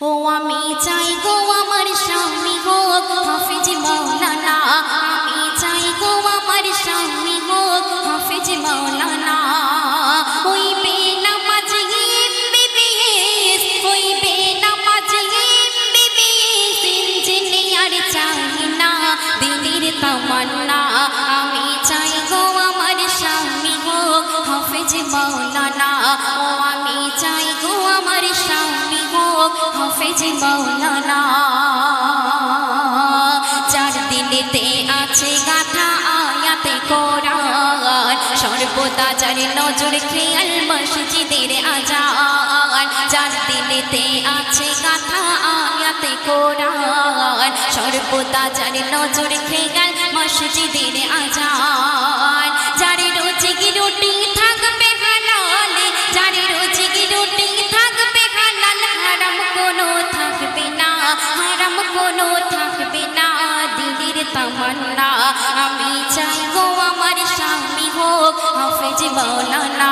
我话未在个。হাফেজ মৌলানা চার দিনেতে আছে গাথা আয়াতে কোরআন। সর্বদা যার নজর খেয়াল মসজিদের আজান। চার দিনেতে আছে গাথা আয়াতে কোরআন। সর্বদা যার নজর খেয়াল মসজিদের আজান। যার তামান্না, আমি চাই গো আমার স্বামী হোক, হাফেজ মৌলানা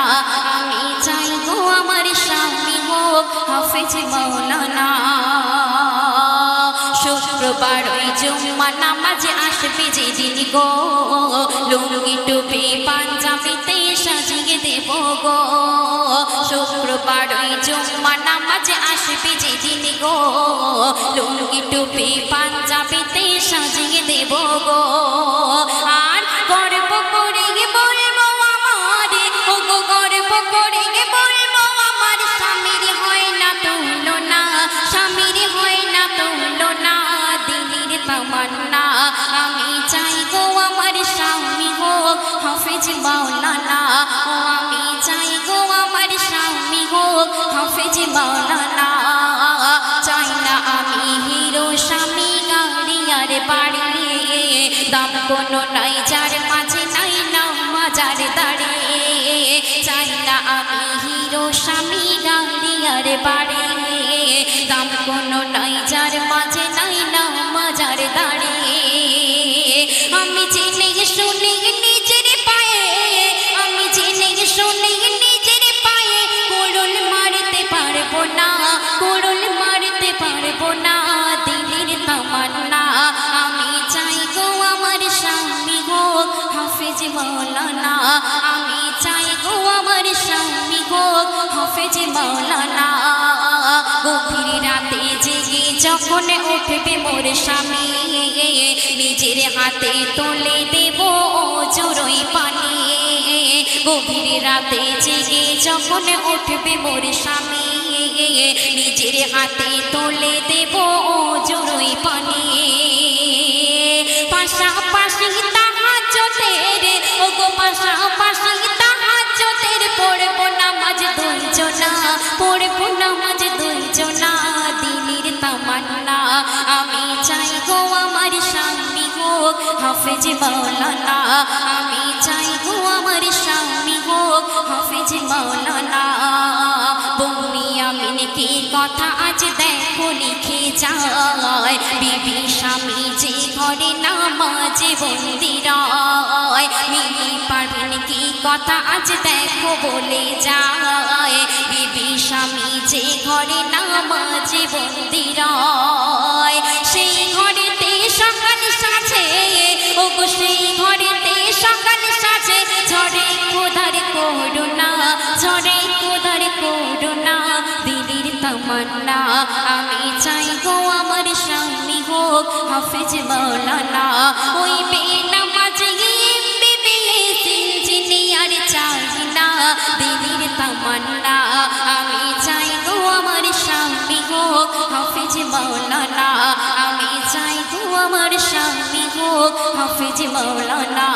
আমি চাই গো আমার স্বামী হোক, হাফেজ মৌলানা শুক্রবার ওই জুম্মা নামাজে আসবে যেদিন গো, লুঙ্গি টুপি, পাঞ্জাবিতে সাজিয়ে দেব গো। শুক্রবার ওই জুম্মা গো। লুঙ্গি টুপি পাঞ্জাবিতে সাজিয়ে দেব গো। আর গর্ব করে বলব আমারে। ও গো গর্ব করে বলব আমার। স্বামীর হয় না তুলনা, স্বামীর হয় না তুলনা দিদির তামান্না। আমি চাই গো আমার স্বামী হোক, হাফেজ মাওলানা। কোনো নাই, যার মাঝে নাই না মাজার দাঁড়িয়ে চাই না আমি হিরো স্বামী আর বাড়ি। দাম কোনো নাই, যার মাঝে নাই না মাজার দাঁড়িয়ে আমি জেনে শুনে নিজের পায়ে, আমি জেনে শুনে নিজের পায়ে। কোরল মারতে পারব না, কোরল মারতে পারব না। মৌলানা আমি চাই গো আমার স্বামী হোক হাফেজ মৌলানা গভীর রাতে জেগে যখন উঠবে মোর স্বামী, নিজের হাতে তুলে দেব জোরই পানি। গভীর রাতে জেগে যখন উঠবে মোর স্বামী, নিজের হাতে তুলে দেব জোরই পানি। হাফেজ মাওলানা, আমি চাই গো আমার স্বামী হোক হাফেজ মাওলানা। বৌনি আমিন কি কথা আজ দেখো লিখে যায়, বিবি স্বামী যে ঘরে নামাজে বন্দিরায় মিলি পারবেন কি কথা আজ দেখো বলে যায়, বিবি স্বামী যে ঘরে নামাজে বন্দিরায় তামান্না আমি চাই আমার স্বামী হোক, হাফেজ মৌলানা ওই ইঞ্জিনিয়ার চাই না আমি চাই আমার হোক মৌলানা আমি চাই গো আমার স্বামী হোক, হাফেজ মৌলানা